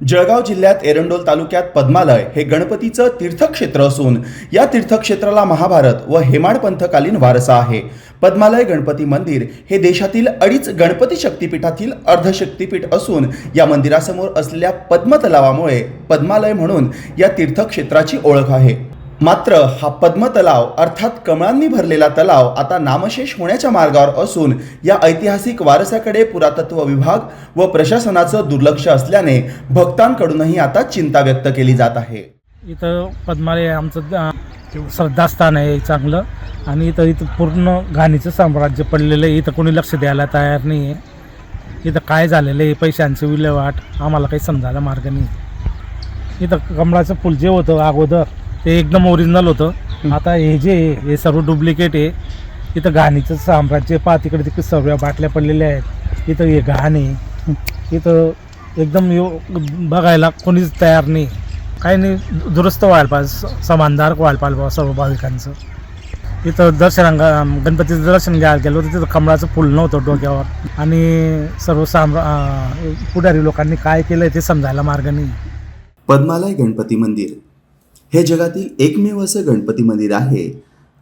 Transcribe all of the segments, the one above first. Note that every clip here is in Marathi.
जळगाव जिल्ह्यात एरंडोल तालुक्यात पद्मालय हे गणपतीचं तीर्थक्षेत्र असून या तीर्थक्षेत्राला महाभारत व हेमाडपंथकालीन वारसा आहे. पद्मालय गणपती मंदिर हे देशातील अडीच गणपती शक्तिपीठातील अर्धशक्तीपीठ असून या मंदिरासमोर असलेल्या पद्मतलावामुळे पद्मालय म्हणून या तीर्थक्षेत्राची ओळख आहे. मात्र हा पद्म तलाव अर्थात कमळांनी भरलेला तलाव आता नामशेष होण्याच्या मार्गावर असून या ऐतिहासिक वारसाकडे पुरातत्व विभाग व प्रशासनाचं दुर्लक्ष असल्याने भक्तांकडूनही आता चिंता व्यक्त केली जात आहे. इथं पद्मालय आमचं श्रद्धास्थान आहे चांगलं. आणि इथं इथं पूर्ण घाणीचं साम्राज्य पडलेलं आहे. इथं कोणी लक्ष द्यायला तयार नाही आहे इथं काय झालेलं आहे? पैशांची विल्हेवाट. आम्हाला काही समजायला मार्ग नाही इथं कमळाचं फुल जे होतं अगोदर ते एकदम ओरिजिनल होतं. आता हे जे आहे, हे सर्व डुप्लिकेट आहे. इथं घाणीचं साम्राज्य पहा तिकडे तिकडे सर्व बाटल्या पडलेल्या आहेत. इथं हे घाण आहे. इथं एकदम यो बघायला कोणीच तयार नाही. काही नाही दुरुस्त व्हायला पाहिजे. स- समानदार व्हायला पाहिजे बुवा सर्व भाविकांचं इथं दर्शन गणपतीचं दर्शन घ्यायला गेलो तर तिथं कमळाचं फुल नव्हतं डोक्यावर. आणि सर्व साम्रा अं, पुढारी लोकांनी काय केलं ते समजायला मार्ग नाही. पद्मालय गणपती मंदिर. हे जगातील एकमेव असं गणपती मंदिर आहे.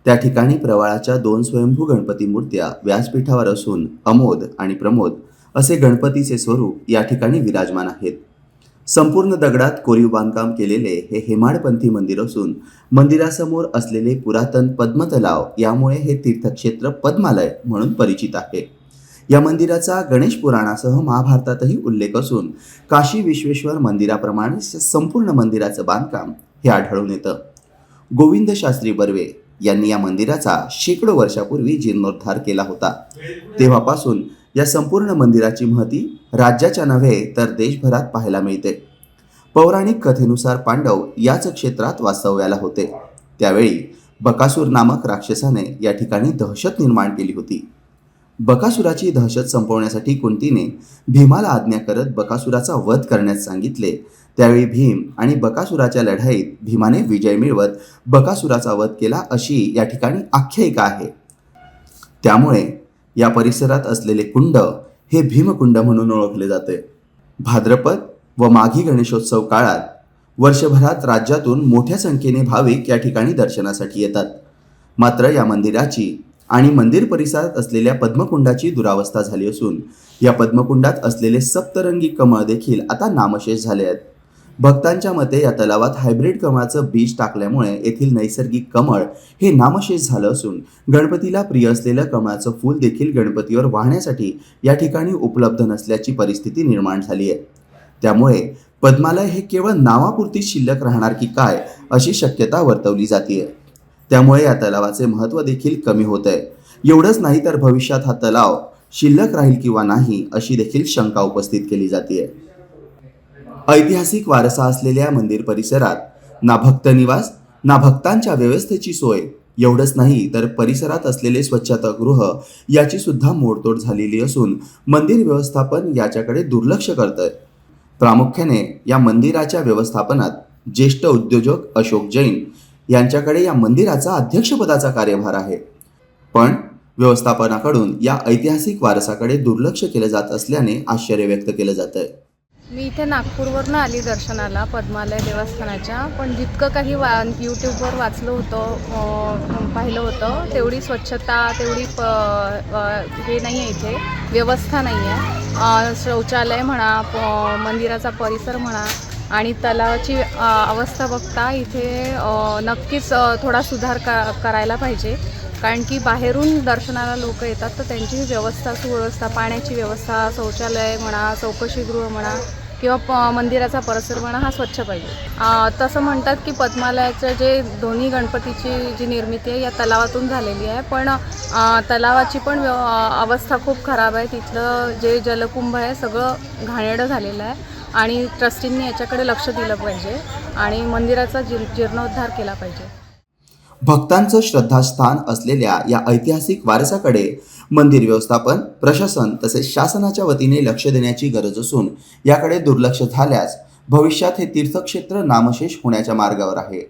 त्या ठिकाणी प्रवाळाच्या दोन स्वयंभू गणपती मूर्त्या व्यासपीठावर असून अमोद आणि प्रमोद असे गणपतीचे स्वरूप या ठिकाणी विराजमान आहेत. संपूर्ण दगडात कोरीव बांधकाम केलेले हे हेमाडपंथी मंदिर असून मंदिरासमोर असलेले पुरातन पद्मतलाव यामुळे हे तीर्थक्षेत्र पद्मालय म्हणून परिचित आहे. या मंदिराचा गणेश पुराणासह महाभारतातही उल्लेख असून काशी विश्वेश्वर मंदिराप्रमाणे संपूर्ण मंदिराचं बांधकाम हे आढळून येतं. गोविंद शास्त्री बर्वे यांनी या मंदिराचा शेकडो वर्षापूर्वी जीर्णोद्धार केला होता. तेव्हापासून या संपूर्ण मंदिराची महती राज्याच्या नव्हे तर देशभरात पाहायला मिळते. पौराणिक कथेनुसार पांडव याच क्षेत्रात वास्तव्याला होते. त्यावेळी बकासूर नामक राक्षसाने या ठिकाणी दहशत निर्माण केली होती. बकासुराची दहशत संपवण्यासाठी कुंतीने भीमाला आज्ञा करत बकासुराचा वध करण्यास सांगितले त्यावेळी भीम आणि बकासुराच्या लढाईत भीमाने विजय मिळवत बकासुराचा वध केला अशी या ठिकाणी आख्यायिका आहे. त्यामुळे या परिसरात असलेले कुंड हे भीमकुंड म्हणून ओळखले जाते. भाद्रपद व माघी गणेशोत्सव काळात वर्षभरात राज्यातून मोठ्या संख्येने भाविक या ठिकाणी दर्शनासाठी येतात. मात्र या मंदिराची आणि मंदिर परिसरात असलेल्या पद्मकुंडाची दुरावस्था झाली असून या पद्मकुंडात असलेले सप्तरंगी कमळ देखील आता नामशेष झाले आहेत. भक्तांच्या मते या तलावात हायब्रिड कमळाचं बीज टाकल्यामुळे येथील नैसर्गिक कमळ हे नामशेष झालं असून गणपतीला प्रिय असलेलं कमळाचं फूल देखील गणपतीवर वाहण्यासाठी या ठिकाणी उपलब्ध नसल्याची परिस्थिती निर्माण झाली आहे. त्यामुळे पद्मालय हे केवळ नावापुरती शिल्लक राहणार की काय अशी शक्यता वर्तवली जाते त्यामुळे या तलावाचे महत्त्व देखील कमी होत आहे एवढंच नाही तर भविष्यात हा तलाव शिल्लक राहील किंवा नाही अशी देखील शंका उपस्थित केली जाते ऐतिहासिक वारसा असलेल्या मंदिर परिसरात ना भक्त निवास ना भक्तांच्या व्यवस्थेची सोय एवढंच नाही तर परिसरात असलेले स्वच्छतागृह याची सुद्धा मोडतोड झालेली असून मंदिर व्यवस्थापन याच्याकडे दुर्लक्ष करतंय. प्रामुख्याने या मंदिराच्या व्यवस्थापनात ज्येष्ठ उद्योजक अशोक जैन यांच्याकडे या मंदिराचा अध्यक्षपदाचा कार्यभार आहे. पण व्यवस्थापनाकडून या ऐतिहासिक वारसाकडे दुर्लक्ष केलं जात असल्याने आश्चर्य व्यक्त केलं जात आहे मी इथे नागपूरवरनं आली दर्शनाला पद्मालय देवस्थानाच्या. पण जितकं काही वा यूट्यूबवर वाचलं होतं पाहिलं होतं तेवढी स्वच्छता तेवढी प हे नाही आहे इथे. व्यवस्था नाही आहे. शौचालय म्हणा प- मंदिराचा परिसर म्हणा आणि तलावाची अवस्था बघता इथे नक्कीच थोडा सुधार का करायला पाहिजे. कारण की बाहेरून दर्शनाला लोक येतात तर त्यांची व्यवस्था सुव्यवस्था पाण्याची व्यवस्था शौचालय म्हणा चौकशीगृह म्हणा किंवा प मंदिराचा परिसर म्हणा हा स्वच्छ पाहिजे. तसं म्हणतात की पद्मालयाचं जे दोन्ही गणपतीची जी निर्मिती आहे या तलावातून झालेली आहे. पण तलावाची पण व्यव अवस्था खूप खराब आहे. तिथलं जे जलकुंभ आहे सगळं घाणेडं झालेलं आहे. आणि ट्रस्टींनी याच्याकडे लक्ष दिलं पाहिजे आणि मंदिराचा जीर जीर्णोद्धार केला पाहिजे. भक्तांचं श्रद्धास्थान असलेल्या या ऐतिहासिक वारसाकडे मंदिर व्यवस्थापन प्रशासन तसेच शासनाच्या वतीने लक्ष देण्याची गरज असून याकडे दुर्लक्ष झाल्यास भविष्यात हे तीर्थक्षेत्र नामशेष होण्याच्या मार्गावर आहे.